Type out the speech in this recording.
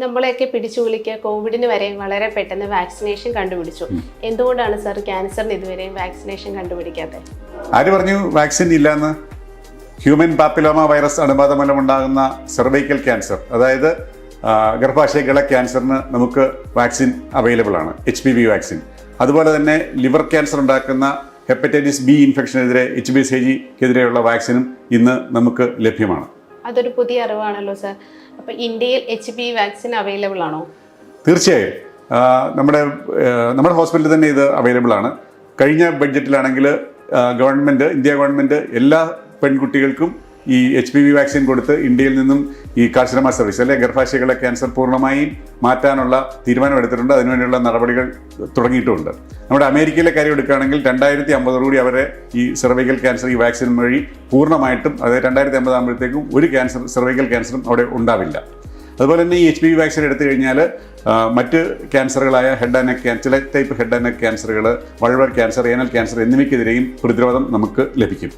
നമ്മളെയൊക്കെ പിടിച്ചു വിളിക്കുക. കോവിഡിന് വരെ വളരെ പെട്ടെന്ന് വാക്സിനേഷൻ കണ്ടുപിടിച്ചു. എന്തുകൊണ്ടാണ് സർ ക്യാൻസറിന് ഇതുവരെയും വാക്സിനേഷൻ കണ്ടുപിടിക്കാത്തത് ആര് പറഞ്ഞു വാക്സിൻ ഇല്ലെന്ന്? ഹ്യൂമൻ പാപ്പിലോമ വൈറസ് അണുബാധ മൂലമുണ്ടാകുന്ന സെർവൈക്കൽ ക്യാൻസർ അതായത് ഗർഭാശയകള ഗർഭാശയകളെ ക്യാൻസറിന് നമുക്ക് വാക്സിൻ അവൈലബിൾ ആണ് എച്ച് പി വി വാക്സിൻ അതുപോലെ തന്നെ ലിവർ ക്യാൻസർ ഉണ്ടാക്കുന്ന ഹെപ്പറ്റൈറ്റിസ് ബി ഇൻഫെക്ഷനെതിരെ എച്ച് ബി സി ജിക്കെതിരെയുള്ള വാക്സിനും ഇന്ന് നമുക്ക് ലഭ്യമാണ്. അതൊരു പുതിയ അറിവാണല്ലോ സർ അപ്പൊ ഇന്ത്യയിൽ എച്ച് പി വാക്സിൻ അവൈലബിൾ ആണോ? തീർച്ചയായും. നമ്മുടെ നമ്മുടെ ഹോസ്പിറ്റലിൽ തന്നെ ഇത് അവൈലബിൾ ആണ്. കഴിഞ്ഞ ബഡ്ജറ്റിലാണെങ്കിൽ ഗവൺമെന്റ് ഇന്ത്യ ഗവൺമെന്റ് എല്ലാ പെൺകുട്ടികൾക്കും ഈ എച്ച് പി വി വാക്സിൻ കൊടുത്ത് ഇന്ത്യയിൽ നിന്നും ഈ കാർഷികമ സർവീസ് അല്ലെ? ഗർഭാശയകളെ ക്യാൻസർ പൂർണമായും മാറ്റാനുള്ള തീരുമാനമെടുത്തിട്ടുണ്ട് അതിനുവേണ്ടിയുള്ള നടപടികൾ തുടങ്ങിയിട്ടുമുണ്ട് നമ്മുടെ അമേരിക്കയിലെ കാര്യം എടുക്കുകയാണെങ്കിൽ രണ്ടായിരത്തി അമ്പതോടുകൂടി അവരെ ഈ സെർവൈക്കൽ ക്യാൻസർ ഈ വാക്സിൻ വഴി പൂർണമായിട്ടും അതായത് രണ്ടായിരത്തി അമ്പതാകുമ്പോഴത്തേക്കും ഒരു ക്യാൻസർ സെർവൈക്കൽ ക്യാൻസറും അവിടെ ഉണ്ടാവില്ല. അതുപോലെ തന്നെ ഈ എച്ച് പി വി വാക്സിൻ എടുത്തു കഴിഞ്ഞാൽ മറ്റ് ക്യാൻസറുകളായ ഹെഡ് ആൻഡ് നെക്ക് ചില ടൈപ്പ് ഹെഡ് ആൻഡ് നെക്ക് ക്യാൻസറുകൾ വഴുവൽ ക്യാൻസർ ഏനൽ ക്യാൻസർ എന്നിവയ്ക്കെതിരെയും പ്രതിരോധം നമുക്ക് ലഭിക്കും.